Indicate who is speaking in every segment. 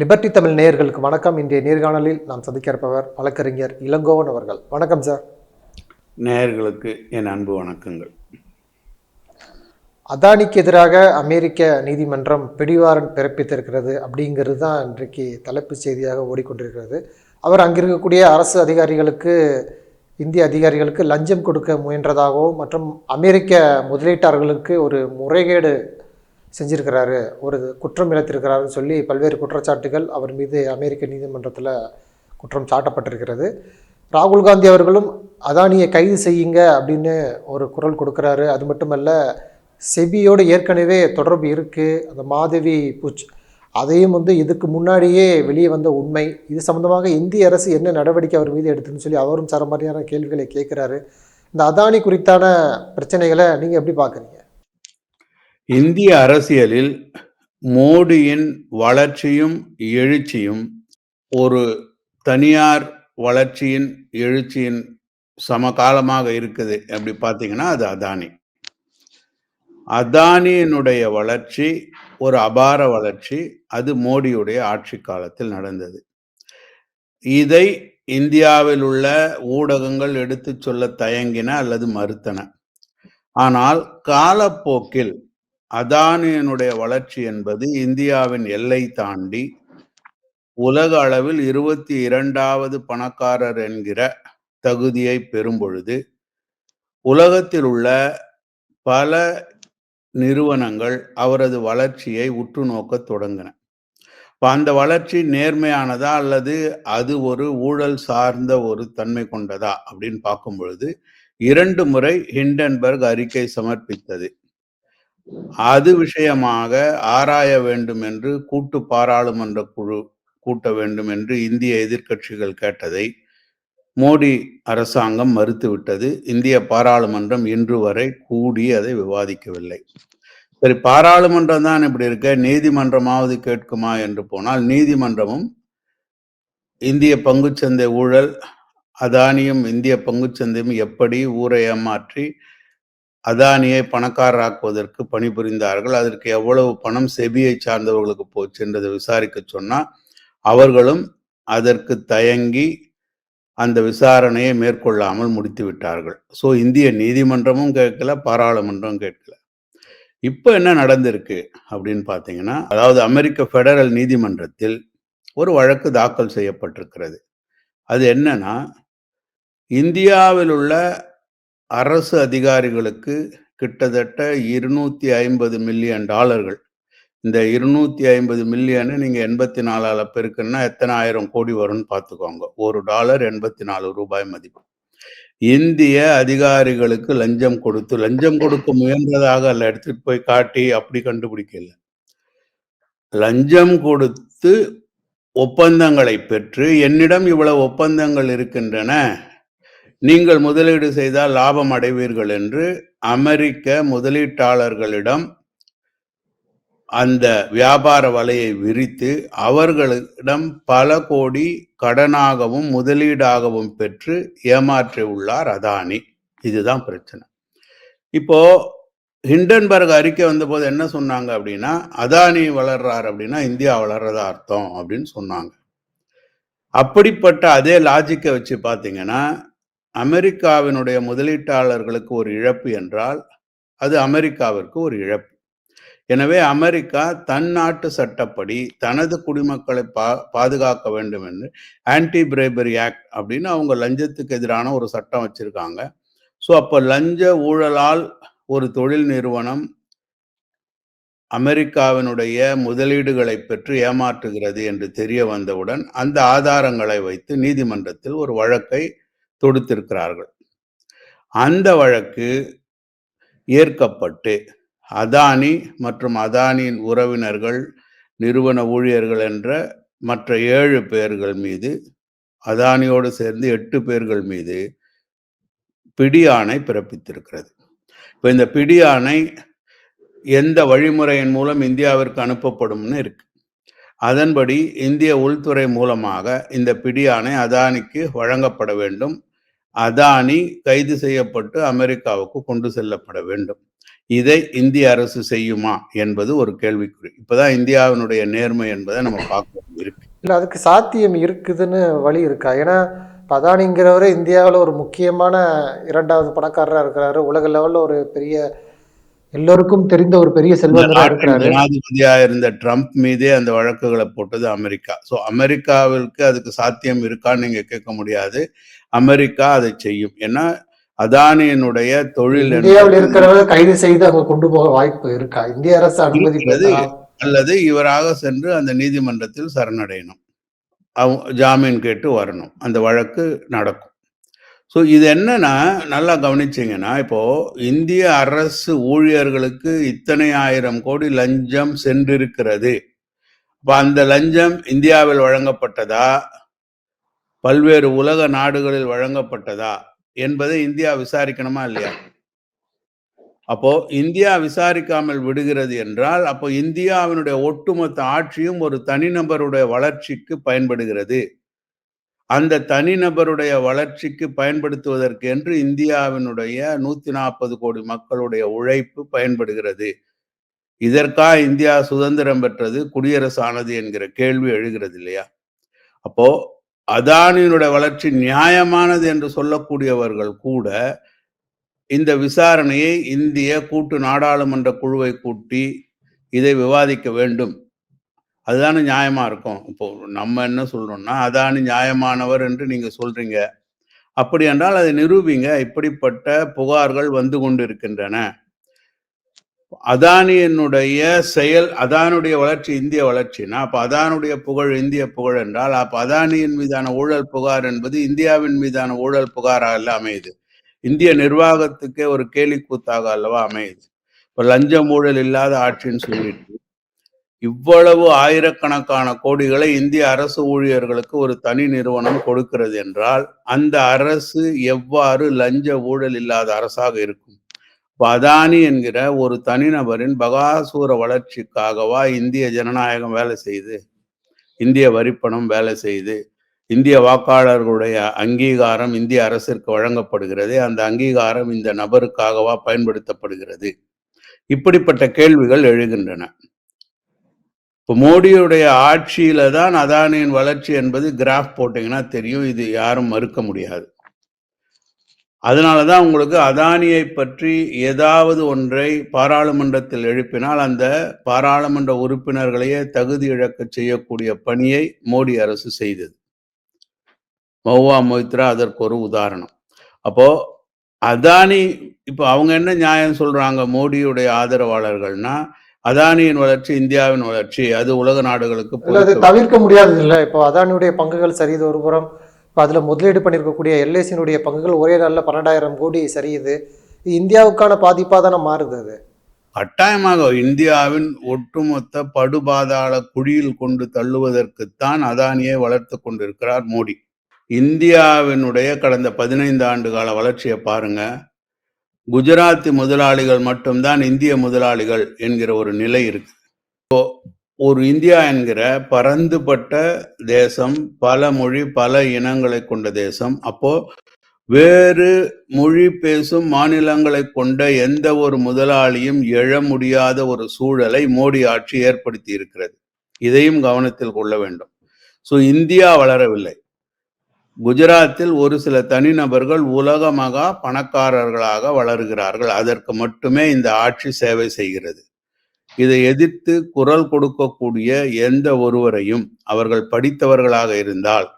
Speaker 1: Liberty Tamil நேயர்களுக்கு வணக்கம். இன்றைய நேர்காணலில் நாம் சந்திக்க இருப்பவர் வழக்கறிஞர் இளங்கோவன் அவர்கள். வணக்கம் சார்
Speaker 2: நேயர்களுக்கு என் அன்பு வணக்கங்கள்.
Speaker 1: அதானிக்கு எதிராக அமெரிக்க நீதிமன்றம் பிடிவாரண்ட் பிறப்பித்திருக்கிறது அப்படிங்கிறது தான் இன்றைக்கு தலைப்பு செய்தியாக ஓடிக்கொண்டிருக்கிறது. அவர் அங்கிருக்கக்கூடிய அரசு அதிகாரிகளுக்கு இந்திய அதிகாரிகளுக்கு லஞ்சம் கொடுக்க முயன்றதாகவும் மற்றும் அமெரிக்க முதலீட்டாளர்களுக்கு ஒரு முறைகேடு செஞ்சிருக்கிறாரு ஒரு குற்றம் இழைத்திருக்கிறாருன்னு சொல்லி பல்வேறு குற்றச்சாட்டுகள் அவர் மீது அமெரிக்க நீதிமன்றத்தில் குற்றம் சாட்டப்பட்டிருக்கிறது. ராகுல் காந்தி அவர்களும் அதானியை கைது செய்யுங்க அப்படின்னு ஒரு குரல் கொடுக்குறாரு. அது மட்டுமல்ல செபியோடு ஏற்கனவே தொடர்பு இருக்குது அந்த மாதவி பூச் அதையும் வந்து இதுக்கு முன்னாடியே வெளியே வந்த உண்மை. இது சம்மந்தமாக இந்திய அரசு என்ன நடவடிக்கை அவர் மீது எடுத்துன்னு சொல்லி அவரும் சர மாதிரியான கேள்விகளை கேட்குறாரு. இந்த அதானி குறித்தான பிரச்சனைகளை நீங்கள் எப்படி பார்க்குறீங்க
Speaker 2: இந்திய அரசியலில் மோடியின் வளர்ச்சியும் எழுச்சியும் ஒரு தனியார் வளர்ச்சியின் எழுச்சியின் சமகாலமாக இருக்குது. அப்படி பார்த்தீங்கன்னா அது அதானி. அதானியினுடைய வளர்ச்சி ஒரு அபார வளர்ச்சி. அது மோடியுடைய ஆட்சி காலத்தில் நடந்தது. இதை இந்தியாவில் உள்ள ஊடகங்கள் எடுத்து சொல்ல தயங்கின அல்லது மறுத்தன. ஆனால் காலப்போக்கில் அதானியனுடைய வளர்ச்சி என்பது இந்தியாவின் எல்லை தாண்டி உலக அளவில் இருபத்தி இரண்டாவது பணக்காரர் என்கிற தகுதியை பெறும் பொழுது உலகத்தில் உள்ள பல நிறுவனங்கள் அவரது வளர்ச்சியை உற்று நோக்க தொடங்கின. இப்போ அந்த வளர்ச்சி நேர்மையானதா அல்லது அது ஒரு ஊழல் சார்ந்த ஒரு தன்மை கொண்டதா அப்படின்னு பார்க்கும் பொழுது இரண்டு முறை ஹிண்டன்பர்க் அறிக்கை சமர்ப்பித்தது. அது விஷயமாக ஆராய வேண்டும் என்று கூட்டு பாராளுமன்ற குழு கூட்ட வேண்டும் என்று இந்திய எதிர்க்கட்சிகள் கேட்டதை மோடி அரசாங்கம் மறுத்துவிட்டது. இந்திய பாராளுமன்றம் இன்று வரை கூடி அதை விவாதிக்கவில்லை. சரி பாராளுமன்றம் தான் இப்படி இருக்க நீதிமன்றமாவது கேட்குமா என்று போனால் நீதிமன்றமும் இந்திய பங்குச்சந்தை ஊழல் அதானியும் இந்திய பங்குச்சந்தையும் எப்படி ஊரை ஏமாற்றி அதானியை பணக்காரராக்குவதற்கு பணிபுரிந்தார்கள். அதற்கு எவ்வளவு பணம் செபியை சார்ந்தவர்களுக்கு போச்சு என்றதை விசாரிக்க சொன்னால் அவர்களும் அதற்கு தயங்கி அந்த விசாரணையை மேற்கொள்ளாமல் முடித்து விட்டார்கள். ஸோ இந்திய நீதிமன்றமும் கேட்கல பாராளுமன்றம் கேட்கல. இப்போ என்ன நடந்திருக்கு அப்படின்னு பார்த்தீங்கன்னா அதாவது அமெரிக்க ஃபெடரல் நீதிமன்றத்தில் ஒரு வழக்கு தாக்கல் செய்யப்பட்டிருக்கிறது. அது என்னன்னா இந்தியாவில் உள்ள அரசு அதிகாரிகளுக்கு கிட்டத்தட்ட இருநூத்தி ஐம்பது மில்லியன் டாலர்கள். இந்த இருநூத்தி ஐம்பது மில்லியனு நீங்க எண்பத்தி நாலால பெருக்குன்னா எத்தனை ஆயிரம் கோடி வரும்னு பார்த்துக்கோங்க ஒரு டாலர் எண்பத்தி நாலு ரூபாய் மதிப்பு. இந்திய அதிகாரிகளுக்கு லஞ்சம் கொடுத்து லஞ்சம் கொடுக்க முயன்றதாக அல்ல எடுத்துட்டு போய் காட்டி அப்படி கண்டுபிடிக்கல. லஞ்சம் கொடுத்து ஒப்பந்தங்களை பெற்று என்னிடம் இவ்வளவு ஒப்பந்தங்கள் இருக்கின்றன நீங்கள் முதலீடு செய்தால் லாபம் அடைவீர்கள் என்று அமெரிக்க முதலீட்டாளர்களிடம் அந்த வியாபார வலையை விரித்து அவர்களிடம் பல கோடி கடனாகவும் முதலீடாகவும் பெற்று ஏமாற்றி உள்ளார் அதானி. இதுதான் பிரச்சனை. இப்போ ஹிண்டன்பர்க் அறிக்கை வந்தபோது என்ன சொன்னாங்க அப்படின்னா அதானி வளர்றார் அப்படின்னா இந்தியா வளர்றதா அர்த்தம் அப்படின்னு சொன்னாங்க. அப்படிப்பட்ட அதே லாஜிக்கை வச்சு பார்த்தீங்கன்னா அமெரிக்காவினுடைய முதலீட்டாளர்களுக்கு ஒரு இழப்பு என்றால் அது அமெரிக்காவிற்கு ஒரு இழப்பு. எனவே அமெரிக்கா தன் நாட்டு சட்டப்படி தனது குடிமக்களை பா பாதுகாக்க வேண்டும் என்று ஆன்டி பிரைபரி ஆக்ட் அப்படின்னு அவங்க லஞ்சத்துக்கு எதிரான ஒரு சட்டம் வச்சிருக்காங்க. ஸோ அப்போ லஞ்ச ஊழலால் ஒரு தொழில் நிறுவனம் அமெரிக்காவினுடைய முதலீடுகளை பெற்று ஏமாற்றுகிறது என்று தெரிய வந்தவுடன் அந்த ஆதாரங்களை வைத்து நீதிமன்றத்தில் ஒரு வழக்கை தொடுத்திருக்கிறார்கள். அந்த வழக்கு ஏற்கப்பட்டு அதானி மற்றும் அதானியின் உறவினர்கள் நிறுவன ஊழியர்கள் என்ற மற்ற ஏழு பேர்கள் மீது அதானியோடு சேர்ந்து எட்டு பேர்கள் மீது பிடியானை பிறப்பித்திருக்கிறது. இப்போ இந்த பிடியானை எந்த வழிமுறையின் மூலம் இந்தியாவிற்கு அனுப்பப்படும்னு இருக்கு. அதன்படி இந்திய உள்துறை மூலமாக இந்த பிடியானை அதானிக்கு வழங்கப்பட வேண்டும். அதானி கைது செய்யப்பட்டு அமெரிக்காவுக்கு கொண்டு செல்லப்பட வேண்டும். இதை இந்திய அரசு செய்யுமா என்பது ஒரு கேள்விக்குறி. இப்பதான் இந்தியாவினுடைய நேர்மை என்பதை நம்ம பார்க்க இருக்கு.
Speaker 1: இல்லை அதுக்கு சாத்தியம் இருக்குதுன்னு வழி இருக்கா? ஏன்னா இப்ப இந்தியாவில் ஒரு முக்கியமான இரண்டாவது பணக்காரராக இருக்கிறாரு. உலக லெவலில் ஒரு பெரிய எல்லோருக்கும் தெரிந்த ஒரு பெரிய
Speaker 2: ஜனாதிபதியா இருந்த ட்ரம்ப் மீதே அந்த வழக்குகளை போட்டது அமெரிக்கா. சோ அமெரிக்காவிற்கு அதுக்கு சாத்தியம் இருக்கான்னு நீங்க கேட்க முடியாது. அமெரிக்கா அதை செய்யும். ஏன்னா அதானியினுடைய தொழில்
Speaker 1: இந்தியாவில் இருக்கிறவங்க கைது செய்து அங்க கொண்டு போக வாய்ப்பு இருக்கா? இந்திய அரசு அனுமதி
Speaker 2: இருக்கிறது.
Speaker 1: பெறலாம்
Speaker 2: அல்லது இவராக சென்று அந்த நீதிமன்றத்தில் சரணடையணும். ஜாமீன் கேட்டு வரணும். அந்த வழக்கு நடக்கும். ஸோ இது என்னன்னா நல்லா கவனிச்சிங்கன்னா இப்போ இந்திய அரசு ஊழியர்களுக்கு இத்தனை ஆயிரம் கோடி லஞ்சம் சென்றிருக்கிறது. இப்போ அந்த லஞ்சம் இந்தியாவில் வழங்கப்பட்டதா? பல்வேறு உலக நாடுகளில் வழங்கப்பட்டதா? என்பதை இந்தியா விசாரிக்கணுமா இல்லையா? அப்போ இந்தியா விசாரிக்காமல் விடுகிறது என்றால் அப்போ இந்தியாவினுடைய ஒட்டுமொத்த ஆட்சியும் ஒரு தனிநபருடைய வளர்ச்சிக்கு பயன்படுகிறது. அந்த தனிநபருடைய வளர்ச்சிக்கு பயன்படுத்துவதற்கு என்று இந்தியாவினுடைய நூத்தி நாற்பது கோடி மக்களுடைய உழைப்பு பயன்படுகிறது. இதற்கா இந்தியா சுதந்திரம் பெற்றது? குடியரசு ஆனது என்கிற கேள்வி எழுகிறது இல்லையா? அப்போ அதானியினுடைய வளர்ச்சி நியாயமானது என்று சொல்லக்கூடியவர்கள் கூட இந்த விசாரணையை இந்திய கூட்டு நாடாளுமன்ற குழுவை கூட்டி இதை விவாதிக்க வேண்டும். அதுதானே நியாயமா இருக்கும். இப்போ நம்ம என்ன சொல்றோம்னா அதானி நியாயமானவர் என்று நீங்க சொல்றீங்க. அப்படி என்றால் அதை நிரூபிங்க. இப்படிப்பட்ட புகார்கள் வந்து கொண்டிருக்கின்றன. அதானியனுடைய செயல் அதானுடைய வளர்ச்சி இந்திய வளர்ச்சினா அப்ப அதானுடைய புகழ் இந்திய புகழ் என்றால் அப்ப அதானியின் மீதான ஊழல் புகார் என்பது இந்தியாவின் மீதான ஊழல் புகாராக அல்ல அமையுது. இந்திய நிர்வாகத்துக்கே ஒரு கேலி கூத்தாக அல்லவா அமையுது. இப்ப லஞ்சம் ஊழல் இல்லாத ஆட்சின்னு சொல்லிட்டு இவ்வளவு ஆயிரக்கணக்கான கோடிகளை இந்திய அரசு ஊழியர்களுக்கு ஒரு தனி நிறுவனம் கொடுக்கிறது என்றால் அந்த அரசு எவ்வாறு லஞ்ச ஊழல் இல்லாத அரசாக இருக்கும்? பதானி அதானி என்கிற ஒரு தனிநபரின் பகாசூர வளர்ச்சிக்காகவா இந்திய ஜனநாயகம் வேலை செய்து இந்திய வரிப்பணம் வேலை செய்து இந்திய வாக்காளர்களுடைய அங்கீகாரம் இந்திய அரசிற்கு வழங்கப்படுகிறது அந்த அங்கீகாரம் இந்த நபருக்காகவா பயன்படுத்தப்படுகிறது? இப்படிப்பட்ட கேள்விகள் எழுகின்றன. இப்போ மோடியுடைய ஆட்சியில தான் அதானியின் வளர்ச்சி என்பது கிராஃப் போட்டீங்கன்னா தெரியும். இது யாரும் மறுக்க முடியாது. அதனாலதான் உங்களுக்கு அதானியை பற்றி ஏதாவது ஒன்றை பாராளுமன்றத்தில் எழுப்பினால் அந்த பாராளுமன்ற உறுப்பினர்களையே தகுதி இழக்க செய்யக்கூடிய பணியை மோடி அரசு செய்தது. மௌவா மொய்த்ரா அதற்கு ஒரு உதாரணம். அப்போ அதானி இப்போ அவங்க என்ன நியாயம் சொல்றாங்க மோடியுடைய ஆதரவாளர்கள்னா அதானியின் வளர்ச்சி இந்தியாவின் வளர்ச்சி அது உலக நாடுகளுக்கு
Speaker 1: அது தவிர்க்க முடியாதது இல்லை இப்போ அதானியுடைய பங்குகள் சரியுது ஒரு புறம் இப்போ அதில் முதலீடு பண்ணியிருக்கக்கூடிய எல்ஐசியினுடைய பங்குகள் ஒரே நாளில் பன்னெண்டாயிரம் கோடி சரியுது. இந்தியாவுக்கான பாதிப்பாக தானே மாறுது அது.
Speaker 2: கட்டாயமாக இந்தியாவின் ஒட்டுமொத்த படுபாதாள குழியில் கொண்டு தள்ளுவதற்குத்தான் அதானியை வளர்த்து கொண்டிருக்கிறார் மோடி. இந்தியாவினுடைய கடந்த பதினைந்து ஆண்டு கால வளர்ச்சியை பாருங்க. குஜராத்தி முதலாளிகள் மட்டும்தான் இந்திய முதலாளிகள் என்கிற ஒரு நிலை இருக்கு. இப்போ ஒரு இந்தியா என்கிற பரந்துபட்ட தேசம் பல மொழி பல இனங்களை கொண்ட தேசம் அப்போ வேறு மொழி பேசும் மாநிலங்களை கொண்ட எந்த ஒரு முதலாளியும் எழ முடியாத ஒரு சூழலை மோடி ஆட்சி ஏற்படுத்தி இருக்கிறது. இதையும் கவனத்தில் கொள்ள வேண்டும். ஸோ இந்தியா வளரவில்லை. குஜராத்தில் ஒரு சில தனிநபர்கள் உலக மகா பணக்காரர்களாக வளர்கிறார்கள். அதற்கு மட்டுமே இந்த ஆட்சி சேவை செய்கிறது. இதை எதிர்த்து குரல் கொடுக்கக்கூடிய எந்த ஒருவரையும் அவர்கள் படித்தவர்களாக இருந்தால்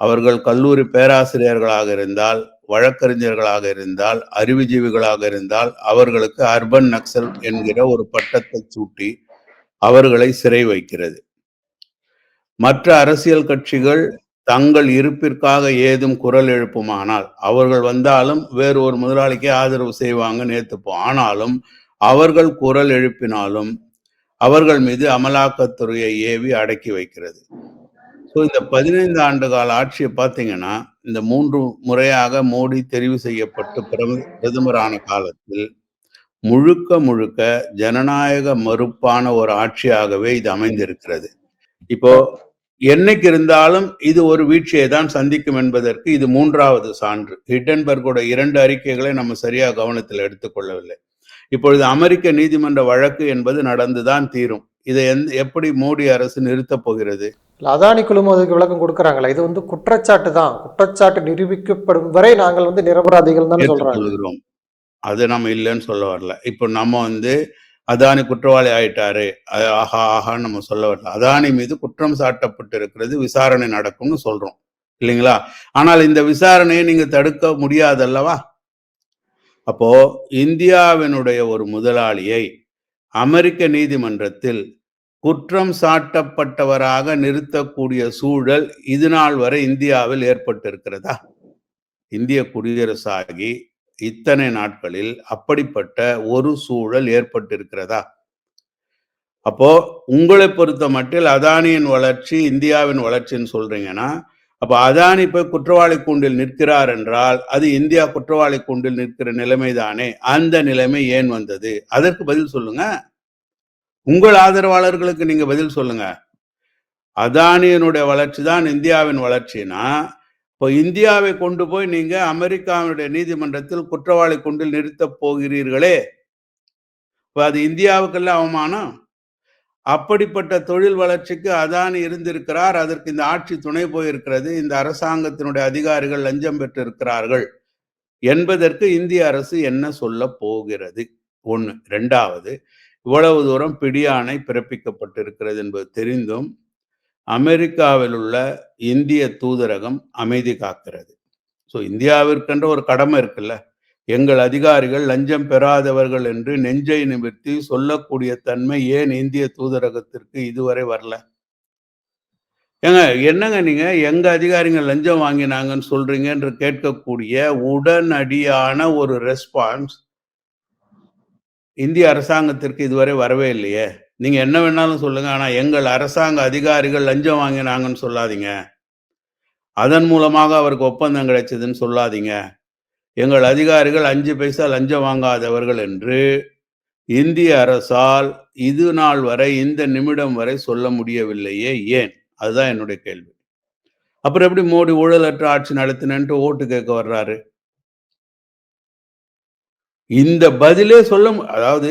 Speaker 2: அவர்கள் கல்லூரி பேராசிரியர்களாக இருந்தால் வழக்கறிஞர்களாக இருந்தால் அறிவுஜீவிகளாக இருந்தால் அவர்களுக்கு அர்பன் நக்சல் என்கிற ஒரு பட்டத்தை சூட்டி அவர்களை சிறை வைக்கிறது. மற்ற அரசியல் கட்சிகள் தங்கள் இருப்பிற்காக ஏதும் குரல் எழுப்புமானால் அவர்கள் வந்தாலும் வேறு ஒரு முதலாளிக்கே ஆதரவு செய்வாங்க நேத்துப்போம் ஆனாலும் அவர்கள் குரல் எழுப்பினாலும் அவர்கள் மீது அமலாக்கத்துறையை ஏவி அடக்கி வைக்கிறது. ஸோ இந்த பதினைந்து ஆண்டு கால ஆட்சியை பார்த்தீங்கன்னா இந்த மூன்று முறையாக மோடி தெரிவு செய்யப்பட்டு பிரம- பிரதமரான காலத்தில் முழுக்க முழுக்க ஜனநாயக மறுப்பான ஒரு ஆட்சியாகவே இது அமைந்திருக்கிறது. இப்போ என்னைக்கு இருந்தாலும் இது ஒரு வீழ்ச்சியை தான் சந்திக்கும் என்பதற்கு இது மூன்றாவது சான்று. ஹிட்டன்பர்கோட இரண்டு அறிக்கைகளை நம்ம சரியா கவனத்தில் எடுத்துக்கொள்ளவில்லை. இப்பொழுது அமெரிக்க நீதிமன்ற வழக்கு என்பது நடந்துதான் தீரும். இதை எந்த எப்படி மோடி அரசு நிறுத்தப் போகிறது?
Speaker 1: அதானி குழுமம் அதுக்கு விளக்கம் கொடுக்குறாங்களா இது வந்து குற்றச்சாட்டு தான். குற்றச்சாட்டு நிரூபிக்கப்படும் வரை நாங்கள் வந்து நிரபராதிகள் தான்
Speaker 2: ஏற்றுக்கொள்கிறோம் அது நம்ம இல்லைன்னு சொல்ல வரல. இப்போ நம்ம வந்து அதானி குற்றவாளி ஆயிட்டாரு. ஆஹா ஆஹா ஆஹான்னு நம்ம சொல்ல வரல. அதானி மீது குற்றம் சாட்டப்பட்டு இருக்கிறது விசாரணை நடக்கும்னு சொல்றோம். இல்லைங்களா? ஆனால் இந்த விசாரணையை நீங்க தடுக்க முடியாதல்லவா? அப்போ இந்தியாவினுடைய ஒரு முதலாளியை அமெரிக்க நீதிமன்றத்தில் குற்றம் சாட்டப்பட்டவராக நிறுத்தக்கூடிய சூழல் இது நாள் வரை இந்தியாவில் ஏற்பட்டிருக்கிறதா? இந்திய குடியரசாகி இத்தனை நாட்களில் அப்படிப்பட்ட ஒரு சூழல் ஏற்பட்டிருக்கிறதா? அப்போ உங்களை பொறுத்த மட்டில் அதானியின் வளர்ச்சி இந்தியாவின் வளர்ச்சின்னு சொல்றீங்கன்னா அப்போ அதானி போய் குற்றவாளி கூண்டில் நிற்கிறார் என்றால் அது இந்தியா குற்றவாளி கூண்டில் நிற்கிற நிலைமைதானே? அந்த நிலைமை ஏன் வந்தது? அதற்கு பதில் சொல்லுங்க. உங்கள் ஆதரவாளர்களுக்கு நீங்க பதில் சொல்லுங்க. அதானியனுடைய வளர்ச்சி தான் இந்தியாவின் வளர்ச்சினா இப்போ இந்தியாவை கொண்டு போய் நீங்கள் அமெரிக்காவுடைய நீதிமன்றத்தில் குற்றவாளி கொண்டில் நிறுத்தப் போகிறீர்களே? இப்போ அது இந்தியாவுக்கெல்லாம் அவமானம்? அப்படிப்பட்ட தொழில் வளர்ச்சிக்கு அதானி இருந்திருக்கிறார். அதற்கு இந்த ஆட்சி துணை போயிருக்கிறது. இந்த அரசாங்கத்தினுடைய அதிகாரிகள் லஞ்சம் பெற்றிருக்கிறார்கள். என்பதற்கு இந்திய அரசு என்ன சொல்ல போகிறது? ஒன்று ரெண்டாவது இவ்வளவு தூரம் பிடியாணை பிறப்பிக்கப்பட்டிருக்கிறது என்பது தெரிந்தும் அமெரிக்காவில் உள்ள இந்திய தூதரகம் அமைதி காக்கிறது. ஸோ இந்தியாவிற்கென்ற ஒரு கடமை இருக்குல்ல? எங்கள் அதிகாரிகள் லஞ்சம் பெறாதவர்கள் என்று நெஞ்சை நிமிர்த்தி சொல்லக்கூடிய தன்மை ஏன் இந்திய தூதரகத்திற்கு இதுவரை வரல? ஏங்க என்னங்க நீங்க எங்க அதிகாரிங்க லஞ்சம் வாங்கினாங்கன்னு சொல்றீங்க என்று கேட்கக்கூடிய உடனடியான ஒரு ரெஸ்பான்ஸ் இந்திய அரசாங்கத்திற்கு இதுவரை வரவே இல்லையே? நீங்கள் என்ன வேணாலும் சொல்லுங்கள் ஆனால் எங்கள் அரசாங்க அதிகாரிகள் லஞ்சம் வாங்கினாங்கன்னு சொல்லாதீங்க. அதன் மூலமாக அவருக்கு ஒப்பந்தம் கிடைச்சதுன்னு சொல்லாதீங்க. எங்கள் அதிகாரிகள் அஞ்சு பைசா லஞ்சம் வாங்காதவர்கள் என்று இந்திய அரசால் இது நாள் வரை இந்த நிமிடம் வரை சொல்ல முடியவில்லையே ஏன்? அதுதான் என்னுடைய கேள்வி. அப்புறம் எப்படி மோடி ஊழலற்ற ஆட்சி நடத்தினன்ட்டு ஓட்டு கேட்க வர்றாரு? இந்த பதிலே சொல்ல அதாவது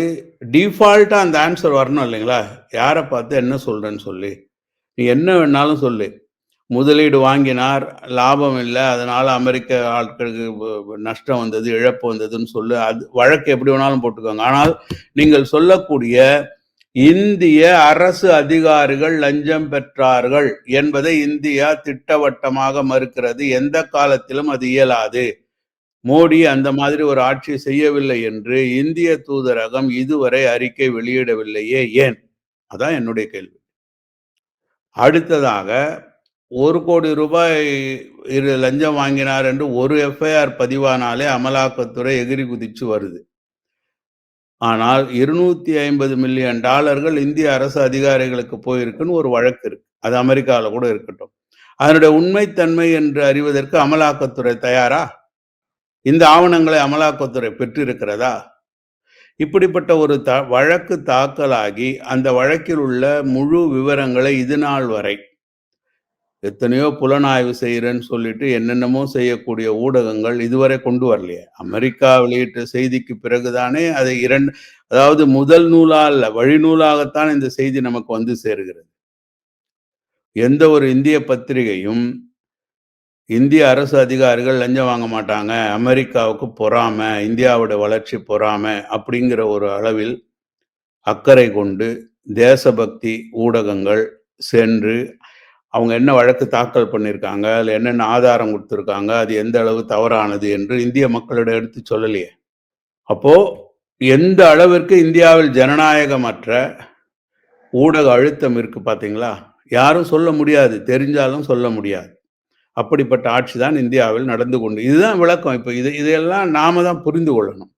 Speaker 2: டிஃபால்ட்டாக அந்த ஆன்சர் வரணும் இல்லைங்களா? யாரை பார்த்து என்ன சொல்கிறேன்னு சொல்லி. நீ என்ன வேணாலும் சொல்லு. முதலீடு வாங்கினார் லாபம் இல்லை அதனால் அமெரிக்க ஆட்களுக்கு நஷ்டம் வந்தது இழப்பு வந்ததுன்னு சொல்லு. அது வழக்கு எப்படி வேணாலும் போட்டுக்கோங்க. ஆனால் நீங்கள் சொல்லக்கூடிய இந்திய அரசு அதிகாரிகள் லஞ்சம் பெற்றார்கள் என்பதை இந்தியா திட்டவட்டமாக மறுக்கிறது. எந்த காலத்திலும் அது இயலாது. மோடி அந்த மாதிரி ஒரு ஆட்சி செய்யவில்லை என்று இந்திய தூதரகம் இதுவரை அறிக்கை வெளியிடவில்லையே ஏன்? அதான் என்னுடைய கேள்வி. அடுத்ததாக ஒரு கோடி ரூபாய் இரு லஞ்சம் வாங்கினார் என்று ஒரு எஃப்ஐஆர் பதிவானாலே அமலாக்கத்துறை எகிரி குதிச்சு வருது. ஆனால் இருநூத்தி ஐம்பது மில்லியன் டாலர்கள் இந்திய அரசு அதிகாரிகளுக்கு போயிருக்குன்னு ஒரு வழக்கு இருக்கு. அது அமெரிக்காவில் கூட இருக்கட்டும். அதனுடைய உண்மைத்தன்மை என்று அறிவதற்கு அமலாக்கத்துறை தயாரா? இந்த ஆவணங்களை அமலாக்கத்துறை பெற்றிருக்கிறதா? இப்படிப்பட்ட ஒரு த வழக்கு தாக்கலாகி அந்த வழக்கில் உள்ள முழு விவரங்களை இது நாள் வரை எத்தனையோ புலனாய்வு செய்கிறேன்னு சொல்லிட்டு என்னென்னமோ செய்யக்கூடிய ஊடகங்கள் இதுவரை கொண்டு வரலையே. அமெரிக்கா வெளியிட்ட செய்திக்கு பிறகுதானே அதை இரண்டு அதாவது முதல் நூலா அல்ல வழிநூலாகத்தான் இந்த செய்தி நமக்கு வந்து சேருகிறது. எந்த ஒரு இந்திய பத்திரிகையும் இந்திய அரசு அதிகாரிகள் லஞ்சம் வாங்க மாட்டாங்க. அமெரிக்காவுக்கு பொறாம இந்தியாவோட வளர்ச்சி பொறாம அப்படிங்கிற ஒரு அளவில் அக்கறை கொண்டு தேசபக்தி ஊடகங்கள் சென்று அவங்க என்ன வழக்கு தாக்கல் பண்ணியிருக்காங்க அதில் என்னென்ன ஆதாரம் கொடுத்துருக்காங்க அது எந்த அளவு தவறானது என்று இந்திய மக்களிடம் எடுத்து சொல்லலையே. அப்போ எந்த அளவிற்கு இந்தியாவில் ஜனநாயகமற்ற ஊடக அழுத்தம் இருக்கு பார்த்தீங்களா யாரும் சொல்ல முடியாது தெரிஞ்சாலும் சொல்ல முடியாது. அப்படிப்பட்ட ஆட்சி தான் இந்தியாவில் நடந்து கொண்டு இதுதான் விளக்கம். இப்போ இது இதையெல்லாம் நாம தான் புரிந்து கொள்ளணும்.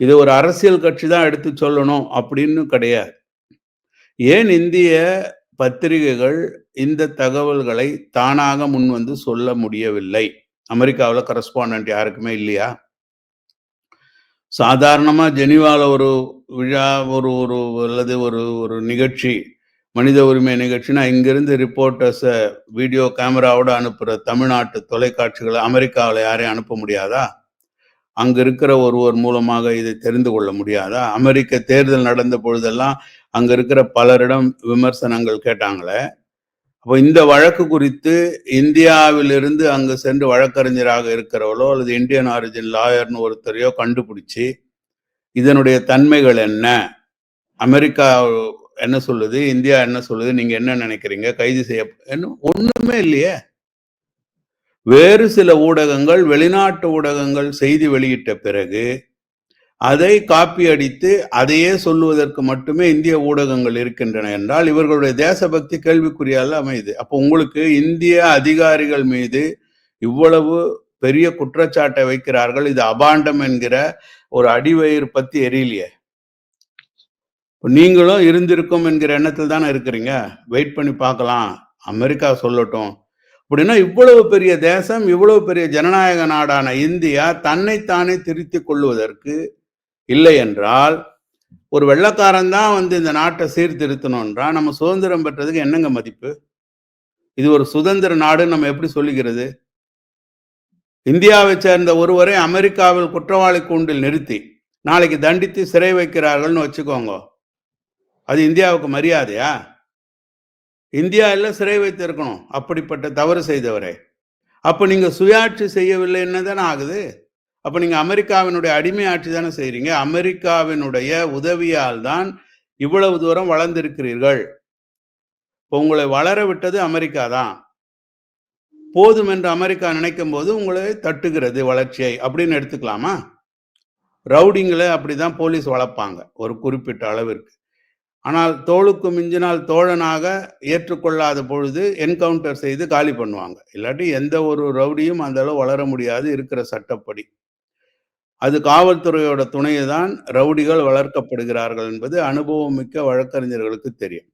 Speaker 2: இது ஒரு அரசியல் கட்சி தான் எடுத்து சொல்லணும் அப்படின்னு கிடையாது. ஏன் இந்திய பத்திரிகைகள் இந்த தகவல்களை தானாக முன் வந்து சொல்ல முடியவில்லை? அமெரிக்காவில் கரஸ்பாண்டன்ட் யாருக்குமே இல்லையா? சாதாரணமாக ஜெனிவாவில் ஒரு விழா ஒரு ஒரு அல்லது ஒரு ஒரு நிகழ்ச்சி மனித உரிமை நிகழ்ச்சினா இங்கிருந்து ரிப்போர்ட்டர்ஸை வீடியோ கேமராவோட அனுப்புகிற தமிழ்நாட்டு தொலைக்காட்சிகளை அமெரிக்காவில் யாரையும் அனுப்ப முடியாதா? அங்கே இருக்கிற ஒருவர் மூலமாக இதை தெரிந்து கொள்ள முடியாதா? அமெரிக்க தேர்தல் நடந்த பொழுதெல்லாம் அங்கே இருக்கிற பலரிடம் விமர்சனங்கள் கேட்டாங்களே. அப்போ இந்த வழக்கு குறித்து இந்தியாவிலிருந்து அங்கு சென்று வழக்கறிஞராக இருக்கிறவளோ அல்லது இந்தியன் ஆரிஜின் லாயர்னு ஒருத்தரையோ கண்டுபிடிச்சி இதனுடைய தன்மைகள் என்ன? அமெரிக்கா என்ன சொல்லுது? இந்தியா என்ன சொல்லுது? நீங்க என்ன நினைக்கிறீங்க? கைது செய்ய ஒண்ணுமே இல்லையே. வேறு சில ஊடகங்கள் வெளிநாட்டு ஊடகங்கள் செய்தி வெளியிட்ட பிறகு அதை காப்பி அடித்து அதையே சொல்லுவதற்கு மட்டுமே இந்திய ஊடகங்கள் இருக்கின்றன என்றால் இவர்களுடைய தேசபக்தி கேள்விக்குறியால் அமையுது. அப்போ உங்களுக்கு இந்திய அதிகாரிகள் மீது இவ்வளவு பெரிய குற்றச்சாட்டை வைக்கிறார்கள். இது அபாண்டம் என்கிற ஒரு அடிவயிறு பத்தி எரியலையே. இப்போ நீங்களும் இருந்திருக்கும் என்கிற எண்ணத்தில் தானே இருக்கிறீங்க? வெயிட் பண்ணி பார்க்கலாம். அமெரிக்கா சொல்லட்டும். அப்படின்னா இவ்வளவு பெரிய தேசம் இவ்வளவு பெரிய ஜனநாயக நாடான இந்தியா தன்னைத்தானே திருத்திக் கொள்வதற்கு இல்லை என்றால் ஒரு வெள்ளக்காரன் தான் வந்து இந்த நாட்டை சீர்திருத்தணும்ன்றா நம்ம சுதந்திரம் பெற்றதுக்கு என்னங்க மதிப்பு? இது ஒரு சுதந்திர நாடுன்னு நம்ம எப்படி சொல்லுகிறது இந்தியாவை சேர்ந்த ஒருவரை அமெரிக்காவில் குற்றவாளி கூண்டில் நிறுத்தி நாளைக்கு தண்டித்து சிறை வைக்கிறார்கள்னு வச்சுக்கோங்க. அது இந்தியாவுக்கு மரியாதையா? இந்தியா எல்லாம் சிறை வைத்திருக்கணும். அப்படிப்பட்ட தவறு செய்தவரை. அப்போ நீங்கள் சுயாட்சி செய்யவில்லை என்ன தானே ஆகுது? அப்போ நீங்கள் அமெரிக்காவினுடைய அடிமை ஆட்சி தானே செய்கிறீங்க அமெரிக்காவினுடைய உதவியால் தான் இவ்வளவு தூரம் வளர்ந்திருக்கிறீர்கள். இப்போ உங்களை வளர விட்டது அமெரிக்கா தான். போதும் என்று அமெரிக்கா நினைக்கும் போது உங்களை தட்டுகிறது வளர்ச்சியை. அப்படின்னு எடுத்துக்கலாமா? ரவுடிங்களை அப்படிதான் போலீஸ் வளர்ப்பாங்க. ஒரு குறிப்பிட்ட அளவிற்கு. ஆனால் தோளுக்கு மிஞ்சினால் தோழனாக ஏற்றுக்கொள்ளாத பொழுது என்கவுண்டர் செய்து காலி பண்ணுவாங்க. இல்லாட்டி எந்த ஒரு ரவுடியும் அந்த அளவு வளர முடியாது இருக்கிற சட்டப்படி. அது காவல்துறையோட துணையை தான் ரவுடிகள் வளர்க்கப்படுகிறார்கள் என்பது அனுபவம் மிக்க வழக்கறிஞர்களுக்கு தெரியும்.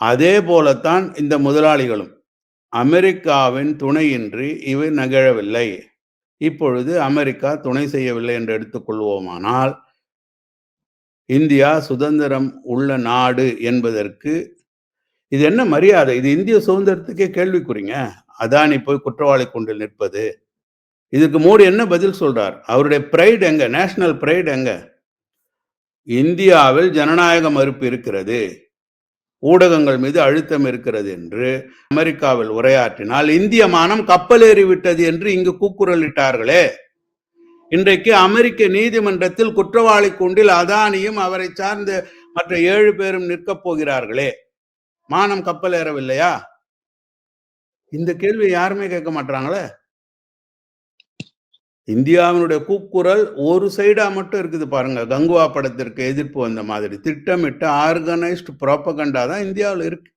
Speaker 2: அதே போலத்தான் இந்த முதலாளிகளும். அமெரிக்காவின் துணையின்றி இவை நிகழவில்லை. இப்பொழுது அமெரிக்கா துணை செய்யவில்லை என்று எடுத்துக்கொள்வோமானால் இந்தியா சுதந்திரம் உள்ள நாடு என்பதற்கு இது என்ன மரியாதை? இது இந்திய சுதந்திரத்துக்கே கேள்விக்குறிங்க. அதானி போய் குற்றவாளி கொண்டு நிற்பது. இதுக்கு மோடி என்ன பதில் சொல்றார்? அவருடைய பிரைட் எங்க? நேஷனல் பிரைட் எங்க? இந்தியாவில் ஜனநாயக மறுப்பு இருக்கிறது. ஊடகங்கள் மீது அழுத்தம் இருக்கிறது என்று அமெரிக்காவில் உரையாற்றினால் இந்திய மானம் கப்பலேறிவிட்டது என்று இங்கு கூக்குரலிட்டார்களே. இன்றைக்கு அமெரிக்க நீதிமன்றத்தில் குற்றவாளி கூண்டில் அதானியும் அவரை சார்ந்த மற்ற ஏழு பேரும் நிற்கப் போகிறார்களே. மானம் கப்பல் ஏறவில்லையா? இந்த கேள்வி யாருமே கேட்க மாட்டாங்களே இந்தியாவினுடைய கூக்குரல் ஒரு சைடா மட்டும் இருக்குது பாருங்க. கங்குவா படத்திற்கு எதிர்ப்பு வந்த மாதிரி. திட்டமிட்ட ஆர்கனைஸ்டு ப்ராப்பகண்டா தான் இந்தியாவில் இருக்கு.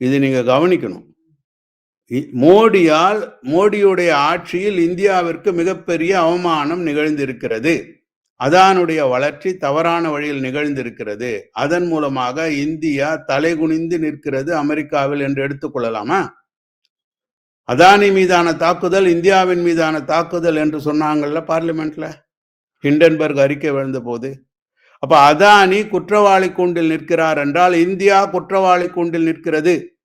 Speaker 2: இது நீங்க கவனிக்கணும். மோடியால் மோடியுடைய ஆட்சியில் இந்தியாவிற்கு மிகப்பெரிய அவமானம் நிகழ்ந்திருக்கிறது. அதானுடைய வளர்ச்சி தவறான வழியில் நிகழ்ந்திருக்கிறது. அதன் மூலமாக இந்தியா தலைகுனிந்து நிற்கிறது அமெரிக்காவில் என்று எடுத்துக்கொள்ளலாமா அதானி மீதான தாக்குதல் இந்தியாவின் மீதான தாக்குதல் என்று சொன்னாங்கல்ல பார்லிமெண்ட்ல? ஹிண்டன்பர்க் அறிக்கை விழுந்த போது அப்ப அதானி குற்றவாளி கூண்டில் நிற்கிறார் என்றால் இந்தியா குற்றவாளி கூண்டில் நிற்கிறது.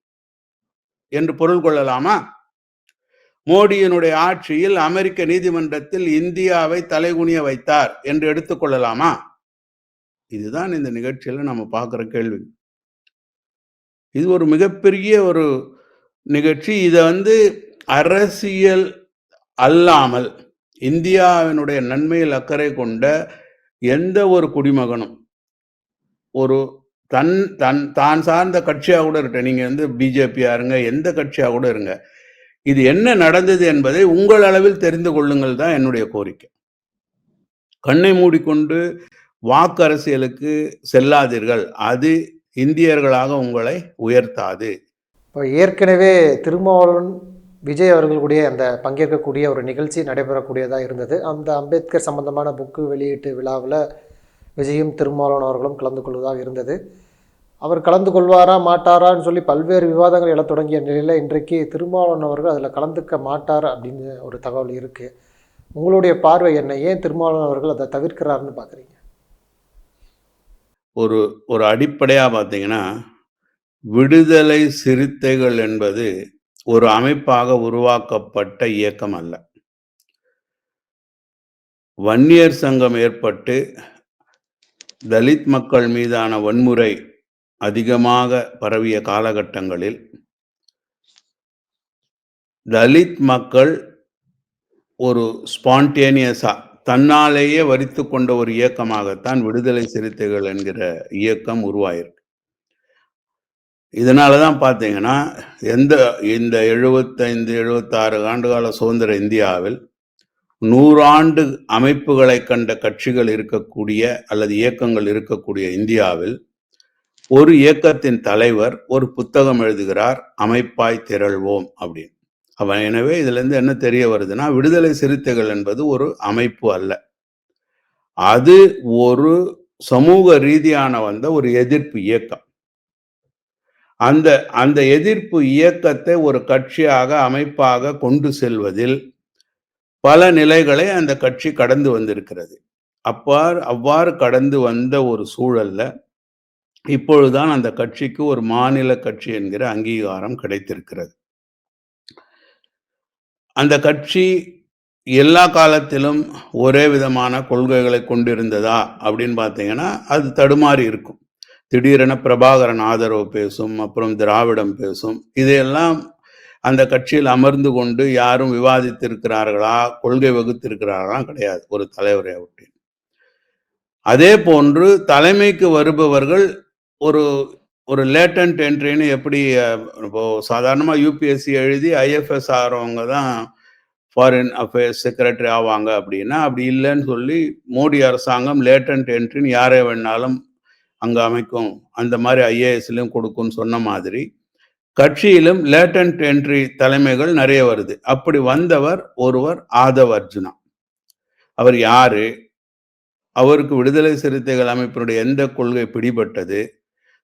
Speaker 2: என்று பொருள் கொள்ளலாமா? மோடியினுடைய ஆட்சியில் அமெரிக்க நீதிமன்றத்தில் இந்தியாவை தலைகுனிய வைத்தார் என்று எடுத்துக்கொள்ளலாமா இதுதான் இந்த நிகழ்ச்சியில் நம்ம பார்க்குற கேள்வி. இது ஒரு மிகப்பெரிய ஒரு நிகழ்ச்சி. இதை வந்து அரசியல் அல்லாமல் இந்தியாவினுடைய நன்மையில் அக்கறை கொண்ட எந்த ஒரு குடிமகனும் ஒரு தன் தன் தான் சார்ந்த கட்சியாக கூட இருக்கட்டும். நீங்கள் வந்து பிஜேபியாக இருங்க எந்த கட்சியாக கூட இருங்க. இது என்ன நடந்தது என்பதை உங்கள் அளவில் தெரிந்து கொள்ளுங்கள் தான் என்னுடைய கோரிக்கை. கண்ணை மூடிக்கொண்டு வாக்கு அரசியலுக்கு செல்லாதீர்கள். அது இந்தியர்களாக உங்களை உயர்த்தாது.
Speaker 1: இப்போ ஏற்கனவே திருமாவளவன் விஜய் அவர்களுடைய அந்த பங்கேற்கக்கூடிய ஒரு நிகழ்ச்சி நடைபெறக்கூடியதாக இருந்தது. அந்த அம்பேத்கர் சம்பந்தமான புக்கு வெளியீட்டு விழாவில் விஜயும் திருமாவளவன் அவர்களும் கலந்து கொள்வதாக இருந்தது. அவர் கலந்து கொள்வாரா மாட்டாரான்னு சொல்லி பல்வேறு விவாதங்கள் எழத் தொடங்கிய நிலையில் இன்றைக்கு திருமாவளவன் அவர்கள் அதில் கலந்துக்க மாட்டார் அப்படின்னு ஒரு தகவல் இருக்குது உங்களுடைய பார்வை என்ன? ஏன் திருமாவளவன் அவர்கள் அதை தவிர்க்கிறாருன்னு பார்க்குறீங்க
Speaker 2: ஒரு ஒரு அடிப்படையாக பார்த்தீங்கன்னா விடுதலை சிறுத்தைகள் என்பது ஒரு அமைப்பாக உருவாக்கப்பட்ட இயக்கம் அல்ல. வன்னியர் சங்கம் ஏற்பட்டு தலித் மக்கள் மீதான வன்முறை அதிகமாக பரவிய காலகட்டங்களில் தலித் மக்கள் ஒரு ஸ்பான்டேனியஸா தன்னாலேயே வரித்து கொண்ட ஒரு இயக்கமாகத்தான் விடுதலை சிறுத்தைகள் என்கிற இயக்கம் உருவாயிருக்கு. இதனால தான் பார்த்தீங்கன்னா எந்த இந்த எழுபத்தைந்து எழுபத்தாறு ஆண்டுகால சுதந்திர இந்தியாவில் நூறாண்டு அமைப்புகளை கண்ட கட்சிகள் இருக்கக்கூடிய அல்லது இயக்கங்கள் இருக்கக்கூடிய இந்தியாவில் ஒரு இயக்கத்தின் தலைவர் ஒரு புத்தகம் எழுதுகிறார் அமைப்பாய் திரள்வோம் அப்படின்னு. அவன் எனவே இதுலேருந்து என்ன தெரிய வருதுன்னா விடுதலை சிறுத்தைகள் என்பது ஒரு அமைப்பு அல்ல. அது ஒரு சமூக ரீதியான வந்த ஒரு எதிர்ப்பு இயக்கம். அந்த அந்த எதிர்ப்பு இயக்கத்தை ஒரு கட்சியாக அமைப்பாக கொண்டு செல்வதில் பல நிலைகளை அந்த கட்சி கடந்து வந்திருக்கிறது. அப்பார் அவ்வாறு கடந்து வந்த ஒரு சூழல்ல இப்பொழுதுதான் அந்த கட்சிக்கு ஒரு மாநில கட்சி என்கிற அங்கீகாரம் கிடைத்திருக்கிறது. அந்த கட்சி எல்லா காலத்திலும் ஒரே விதமான கொள்கைகளை கொண்டிருந்ததா அப்படின்னு பார்த்தீங்கன்னா அது தடுமாறி இருக்கும். திடீரென பிரபாகரன் ஆதரவு பேசும் அப்புறம் திராவிடம் பேசும் இதையெல்லாம் அந்த கட்சியில் அமர்ந்து கொண்டு யாரும் விவாதித்திருக்கிறார்களா கொள்கை வகுத்திருக்கிறார்களா கிடையாது ஒரு தலைவரை விட்டு அதே போன்று தலைமைக்கு வருபவர்கள் ஒரு ஒரு லேட்டன்ட் என்ட்ரின்னு எப்படி இப்போ சாதாரணமாக யூபிஎஸ்சி எழுதி ஐஎஃப்எஸ் ஆகிறவங்க தான் ஃபாரின் அஃபேர்ஸ் செக்ரட்டரி ஆவாங்க அப்படின்னா அப்படி இல்லைன்னு சொல்லி மோடி அரசாங்கம் லேட்டன்ட் என்ட்ரின்னு யாரை வேணாலும் அங்கே அமைக்கும். அந்த மாதிரி ஐஏஎஸ்லையும் கொடுக்கும்னு சொன்ன மாதிரி கட்சியிலும் லேட்டன்ட் என்ட்ரி தலைமைகள் நிறைய வருது. அப்படி வந்தவர் ஒருவர் ஆதவ் அர்ஜுனா அவர் யாரு? அவருக்கு விடுதலை சிறுத்தைகள் அமைப்பினுடைய எந்த கொள்கை பிடிபட்டது?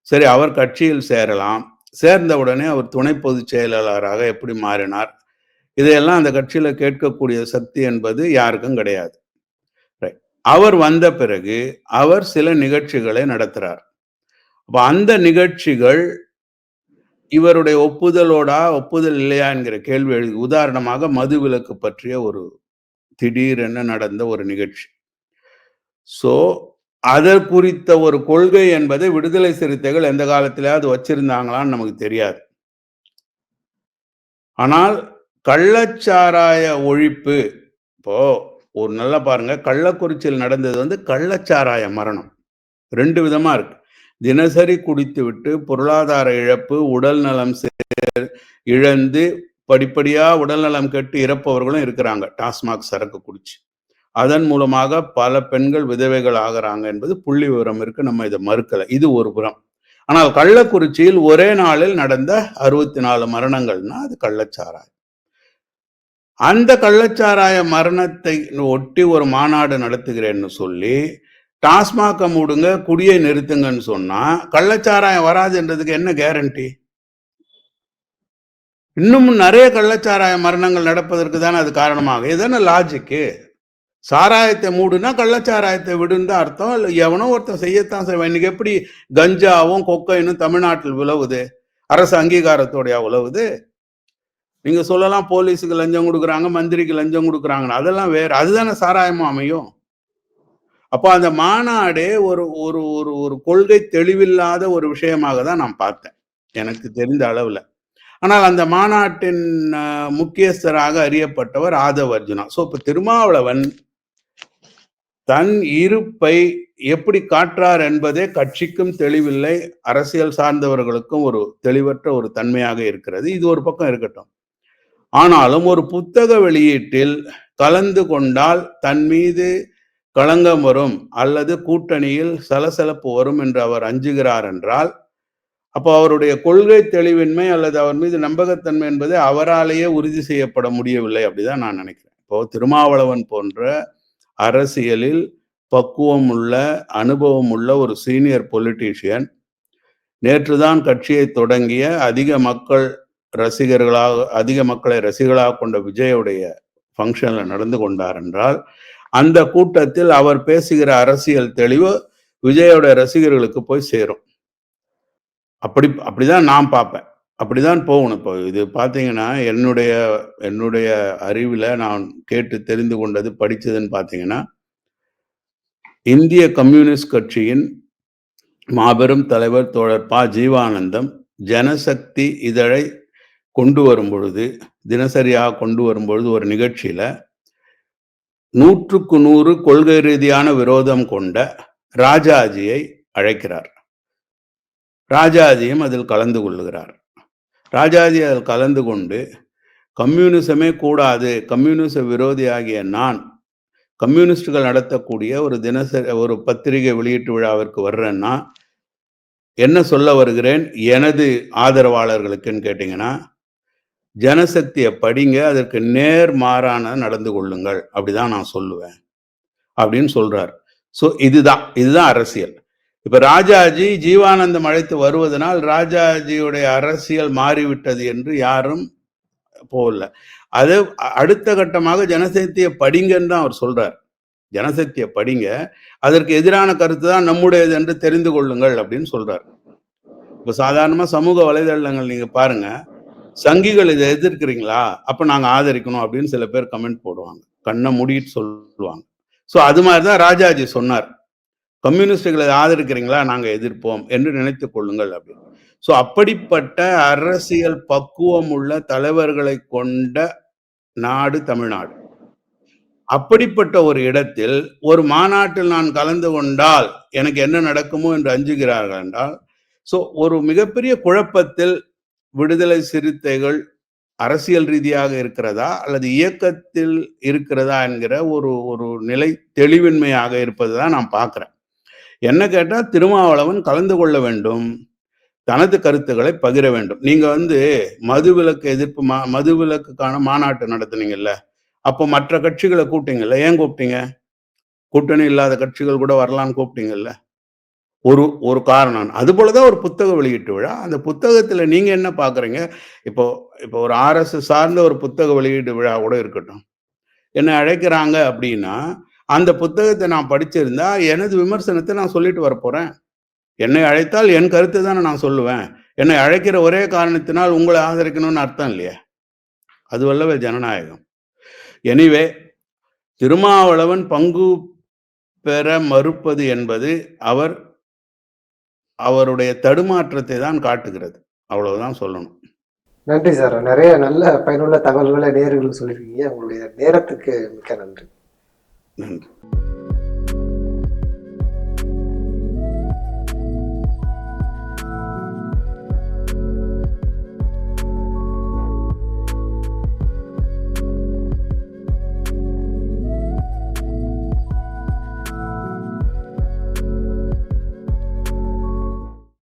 Speaker 2: சரி அவர் கட்சியில் சேரலாம். சேர்ந்த உடனே அவர் துணை பொதுச் செயலாளராக எப்படி மாறினார்? இதையெல்லாம் அந்த கட்சியில் கேட்கக்கூடிய சக்தி என்பது யாருக்கும் கிடையாது. அவர் வந்த பிறகு அவர் சில நிகழ்ச்சிகளை நடத்துறார். அப்போ அந்த நிகழ்ச்சிகள் இவருடைய ஒப்புதலோடா ஒப்புதல் இல்லையா என்கிற கேள்வி எழுது உதாரணமாக மதுவிலக்கு பற்றிய ஒரு திடீரென நடந்த ஒரு நிகழ்ச்சி. ஸோ அதர் குறித்த ஒரு கொள்கை என்பதை விடுதலை சிறுத்தைகள் எந்த காலத்திலாவது வச்சிருந்தாங்களான்னு நமக்கு தெரியாது. ஆனால் கள்ளச்சாராய ஒழிப்பு இப்போ ஒரு நல்லா பாருங்க கள்ளக்குறிச்சியில் நடந்தது வந்து கள்ளச்சாராய மரணம். ரெண்டு விதமா இருக்கு. தினசரி குடித்துவிட்டு பொருளாதார இழப்பு உடல் நலம் இழந்து படிப்படியா உடல் நலம் கெட்டு இறப்பவர்களும் இருக்கிறாங்க. டாஸ்மாக் சரக்கு குடிச்சு. அதன் மூலமாக பல பெண்கள் விதவைகள் ஆகுறாங்க என்பது புள்ளி விவரம் இருக்கு. நம்ம இதை மறுக்கலை. இது ஒரு புறம். ஆனால் கள்ளக்குறிச்சியில் ஒரே நாளில் நடந்த அறுபத்தி நாலு மரணங்கள்னா அது கள்ளச்சாராயம். அந்த கள்ளச்சாராய மரணத்தை ஒட்டி ஒரு மாநாடு நடத்துகிறேன்னு சொல்லி டாஸ்மாக மூடுங்க குடியை நிறுத்துங்கன்னு சொன்னா கள்ளச்சாராயம் வராதுன்றதுக்கு என்ன கேரண்டி இன்னும் நிறைய கள்ளச்சாராய மரணங்கள் நடப்பதற்கு தானே அது காரணமாக. இதுதானே லாஜிக்கு சாராயத்தை மூடுனா கள்ளச்சாராயத்தை விடுன்னு தான் அர்த்தம் இல்லை எவனோ ஒருத்தன் செய்யத்தான் செய்வான். இன்னைக்கு எப்படி கஞ்சாவும் கொக்கைனும் தமிழ்நாட்டில் உழவுது அரசு அங்கீகாரத்தோடைய உழவுது நீங்க சொல்லலாம் போலீஸுக்கு லஞ்சம் கொடுக்குறாங்க மந்திரிக்கு லஞ்சம் கொடுக்குறாங்கன்னு. அதெல்லாம் வேறு அதுதானே சாராயமும் அமையும்? அப்போ அந்த மாநாடே ஒரு ஒரு ஒரு ஒரு கொள்கை தெளிவில்லாத ஒரு விஷயமாக தான் நான் பார்த்தேன். எனக்கு தெரிந்த அளவுல. ஆனால் அந்த மாநாட்டின் முக்கியஸ்தராக அறியப்பட்டவர் ஆதவ் அர்ஜுனா ஸோ இப்போ திருமாவளவன் தன் இருப்பை எப்படி காற்றார் என்பதே கட்சிக்கும் தெளிவில்லை. அரசியல் சார்ந்தவர்களுக்கும் ஒரு தெளிவற்ற ஒரு தன்மையாக இருக்கிறது. இது ஒரு பக்கம் இருக்கட்டும். ஆனாலும் ஒரு புத்தக வெளியீட்டில் கலந்து கொண்டால் தன் மீது களங்கம் வரும் அல்லது கூட்டணியில் சலசலப்பு வரும் என்று அவர் அஞ்சுகிறார் என்றால் அப்போ அவருடைய கொள்கை தெளிவின்மை அல்லது அவர் மீது நம்பகத்தன்மை என்பது அவராலேயே உறுதி செய்யப்பட முடியவில்லை அப்படிதான் நான் நினைக்கிறேன். இப்போ திருமாவளவன் போன்ற அரசியலில் பக்குவம் உள்ள அனுபவம் உள்ள ஒரு சீனியர் பொலிட்டீஷியன் நேற்றுதான் கட்சியை தொடங்கிய அதிக மக்கள் ரசிகர்களாக அதிக மக்களை ரசிகர்களாக கொண்ட விஜயுடைய ஃபங்க்ஷனில் நடந்து கொண்டார் என்றால் அந்த கூட்டத்தில் அவர் பேசுகிற அரசியல் தெளிவு விஜயோட ரசிகர்களுக்கு போய் சேரும். அப்படி அப்படிதான் நான் பார்ப்பேன். அப்படிதான் போகணும். இப்போ இது பார்த்தீங்கன்னா என்னுடைய என்னுடைய அறிவில் நான் கேட்டு தெரிந்து கொண்டது படித்ததுன்னு பார்த்தீங்கன்னா இந்திய கம்யூனிஸ்ட் கட்சியின் மாபெரும் தலைவர் தோழர் ப. ஜீவானந்தம் ஜனசக்தி இதழை கொண்டு வரும் பொழுது தினசரியாக கொண்டு வரும் பொழுது ஒரு நிகழ்ச்சியில் நூற்றுக்கு நூறு கொள்கை ரீதியான விரோதம் கொண்ட ராஜாஜியை அழைக்கிறார். ராஜாஜியும் அதில் கலந்து கொள்ளுகிறார் ராஜாஜி அதில் கலந்து கொண்டு கம்யூனிசமே கூடாது கம்யூனிச விரோதியாகிய நான் கம்யூனிஸ்டுகள் நடத்தக்கூடிய ஒரு தினசரி ஒரு பத்திரிகை வெளியீட்டு விழாவிற்கு வர்றேன்னா என்ன சொல்ல வருகிறேன்? எனது ஆதரவாளர்களுக்குன்னு கேட்டிங்கன்னா ஜனசக்தியை படிங்க அதற்கு நேர் மாறான நடந்து கொள்ளுங்கள். அப்படிதான் நான் சொல்லுவேன். அப்படின்னு சொல்றார். ஸோ இதுதான் இதுதான் அரசியல். இப்ப ராஜாஜி ஜீவானந்தம் அழைத்து வருவதனால் ராஜாஜியுடைய அரசியல் மாறிவிட்டது என்று யாரும் போகல. அது அடுத்த கட்டமாக ஜனசக்தியை படிங்கன்னு தான் அவர் சொல்றார். ஜனசக்தியை படிங்க அதற்கு எதிரான கருத்து தான் நம்முடையது என்று தெரிந்து கொள்ளுங்கள் அப்படின்னு சொல்றார். இப்போ சாதாரணமாக சமூக வலைதளங்கள் நீங்கள் பாருங்கள் சங்கிகள் இதை எதிர்க்கிறீங்களா? அப்போ நாங்கள் ஆதரிக்கணும் அப்படின்னு சில பேர் கமெண்ட் போடுவாங்க. கண்ணை மூடிட்டு சொல்லுவாங்க. ஸோ அது மாதிரி தான் ராஜாஜி சொன்னார். கம்யூனிஸ்டுகளை ஆதரிக்கிறீங்களா? நாங்கள் எதிர்ப்போம் என்று நினைத்து கொள்ளுங்கள் அப்படின்னு. ஸோ அப்படிப்பட்ட அரசியல் பக்குவம் உள்ள தலைவர்களை கொண்ட நாடு தமிழ்நாடு. அப்படிப்பட்ட ஒரு இடத்தில் ஒரு மாநாட்டில் நான் கலந்து கொண்டால் எனக்கு என்ன நடக்குமோ என்று அஞ்சுகிறார்கள் என்றால் ஸோ ஒரு மிகப்பெரிய குழப்பத்தில் விடுதலை சிறுத்தைகள் அரசியல் ரீதியாக இருக்கிறதா? அல்லது இயக்கத்தில் இருக்கிறதா என்கிற ஒரு ஒரு நிலை தெளிவின்மையாக இருப்பது தான் நான் பார்க்குறேன். என்ன கேட்டால் திருமாவளவன் கலந்து கொள்ள வேண்டும். தனது கருத்துக்களை பகிர வேண்டும். நீங்கள் வந்து மதுவிலக்கு எதிர்ப்பு மா மதுவிலக்குக்கான மாநாட்டு நடத்துனீங்கல்ல அப்போ மற்ற கட்சிகளை கூப்பிட்டீங்கல்ல ஏன் கூப்பிட்டீங்க? கூட்டணி இல்லாத கட்சிகள் கூட வரலான்னு கூப்பிட்டீங்கல்ல. ஒரு ஒரு காரணம். அதுபோல தான் ஒரு புத்தக வெளியீட்டு விழா. அந்த புத்தகத்தில் நீங்கள் என்ன பார்க்குறீங்க இப்போ இப்போ ஒரு ஆர்எஸ்எஸ் சார்ந்த ஒரு புத்தக வெளியீட்டு விழா கூட இருக்கட்டும். என்னை அழைக்கிறாங்க அப்படின்னா அந்த புத்தகத்தை நான் படிச்சிருந்தா எனது விமர்சனத்தை நான் சொல்லிட்டு வரப்போகிறேன் என்னை அழைத்தால் என் கருத்து தானே நான் சொல்லுவேன். என்னை அழைக்கிற ஒரே காரணத்தினால் உங்களை ஆதரிக்கணும்னு அர்த்தம் இல்லையா? அது வல்லவே ஜனநாயகம். எனிவே திருமாவளவன் பங்கு பெற மறுப்பது என்பது அவர் அவருடைய தடுமாற்றத்தை தான் காட்டுகிறது. அவ்வளவுதான் சொல்லணும்.
Speaker 1: நன்றி சார். நிறைய நல்ல பயனுள்ள தகவல்களை நேர்களுக்கு சொல்லியிருக்கீங்க. உங்களுடைய நேரத்துக்கு மிக்க நன்றி.
Speaker 2: நன்றி.